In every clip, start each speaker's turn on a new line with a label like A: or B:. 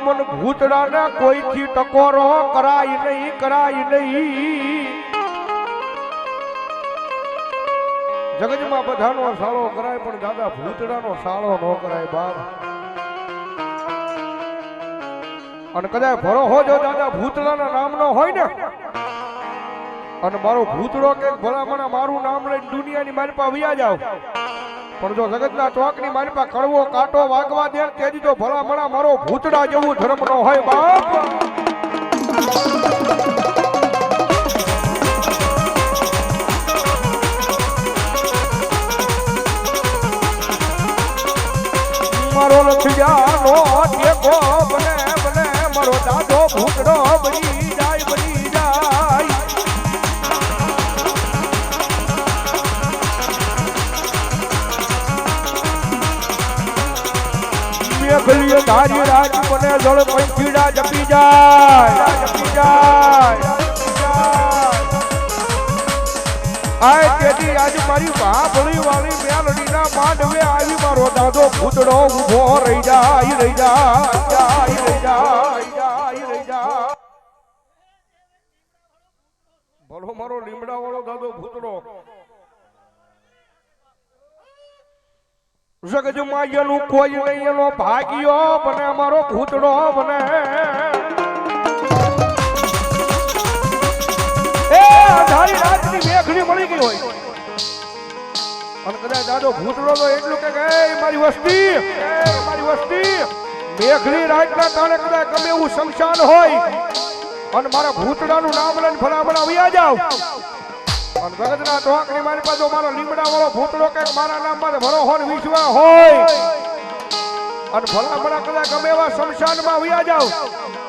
A: મન ભૂતડાને કોઈથી ટકોરો? કરાય નહીં કરાય નહીં. જગતમાં બધાનો સાળો કરાય, પણ દાદા ભૂતડાનો સાળો ન કરાય બાપ. અને કદાચ ભરો હો જો દાદા ભૂતડાના નામનો હોય ને? અને મારો ભૂતડો કે ભલામણ મારું નામ લઈને દુનિયાની મારી પાસે વ્યા જાવ. પણ જો જગતના ચોકની મારી પાસે કડવો કાંટો વાગવા દે ને જો ભલા મણા મારો ભૂતડા જેવું ધર્મ નો હોય બાપ. મારો લખજાનો ટેકો બને બને, મારો દાદો ભૂતડો બની મેઘલીએ ધારી રાજ મને જળ પંખીડા જપી જાય. જપી જાય આય તેથી આજ મારી ભાભળી વાળી મેલડીના માંડવે આવી મારો દાદો ભૂતડો ઊભો રહી જાય રહી જાય જાય, રહી જાય રહી જાય. ભલો મારો લીમડા વાળો દાદો ભૂતડો. જગજમાં કોઈ નહીં, એનો ભાગ્યો બને અમારો ભૂતડો બને એ અધારી રાતની મળી ગઈ કદાચ દાદો ભૂતડો એટલું કે મારી વસ્તી મારી વસ્તી. મેઘડી રાતના કારણે કદાચ ગમે એવું શમશાન હોય. અને મારા ભૂતડાનું નામ લઈને ફરાબર આવી જાવ. અને જગતના મારી નામમાં ભરો હોન વિશ્વા હોય. અને ભલામણા કદાચ ગમે એવા શમશાનમાં વ્યા જાવ.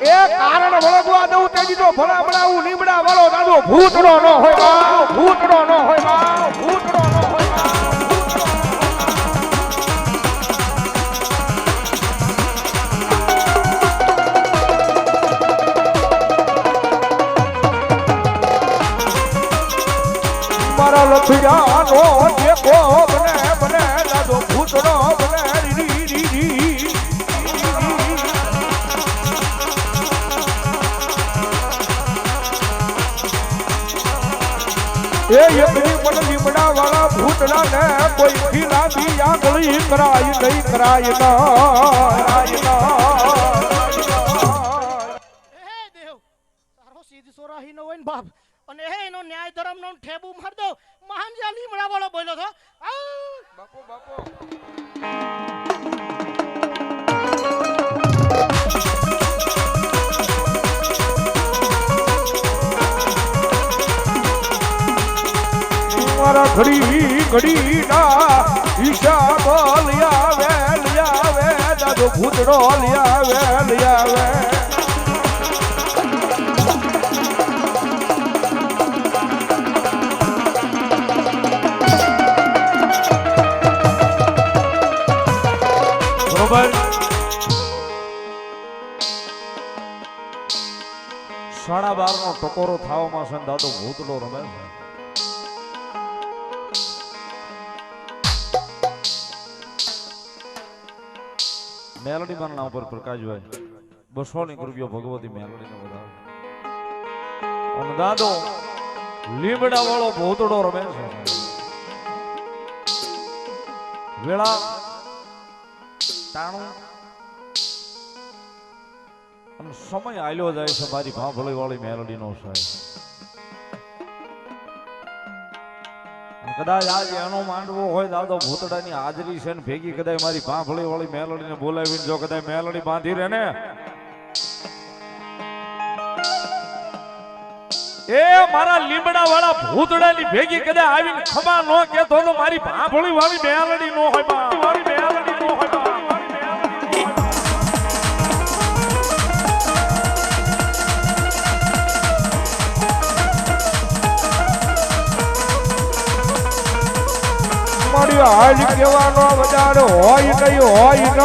A: એ કારણ વળગવા દઉં તે તો ભલામણા હું લીમડા વાળો દાદો ભૂતડો ન હોય. બા ભૂતડો ન લખિયાનો ટેકો બને બને દાદો ભૂતડો બને રી રી રી. એ એકલી મન લીમડા વાળા ભૂતડા ને કોઈ ખીલા બી આંગળી કરાય નહીં, કરાય ના કરાય ના
B: સોરાહી નો હોય ને બાપ અને હે એનો ન્યાય ધર્મ નો ઠેબુ માર દો મહાન જ્યાં લીમડા વાળો બોલ્યો છો આ!
A: બાપો બાપો મારા ઘડી ઘડી ના હિસાબ લિયાવે લિયાવે દાદો ભૂતડો લિયાવે લિયાવે બરોબર? સાડા બાર નો ટકોરો થવામાં છે દાદો ભૂતલો રમે છે. મેલડી મારા ઉપર પ્રકાશભાઈ બસો ની કૃપિયો ભગવતી મેલડી અને દાદો લીમડા વાળો ભૂતડો રમે છે. વેળા ટાણું અને સમય આલ્યો જાય છે, મારી ભાંભળી વાળી મેલડી નો સાહેબ કદાચ આજ એનો માંડવો હોય દાદો ભૂતડાની હાજરી છે ને ભેગી કદાચ મારી ભાંભળી વાળી મેલડીને બોલાવીને જો કદાચ મેલડી બાંધી રહે ને. એ મારા લીમડા વાળા ભૂતડાની ભેગી કદાચ આવીને ખમા નો કેતો મારી ભાંભળી વાળી મેલડી નો હોય વાળી મેલડી નો હોય હાલ કેવાનો વધારો હોય કયો હોય ન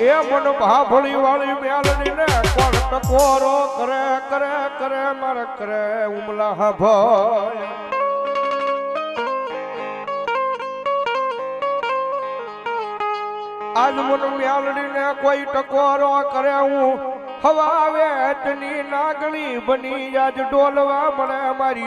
A: એ મન ભાફળી વાળી મેળની ને ટકોરો કરે કરે કરે, મારે કરે ઉમલા ભય. આજ મન મેળની ને કોઈ ટકોરો કરે હું હવા વેતની નાગણી બની આજ ડોલવા મળે મારી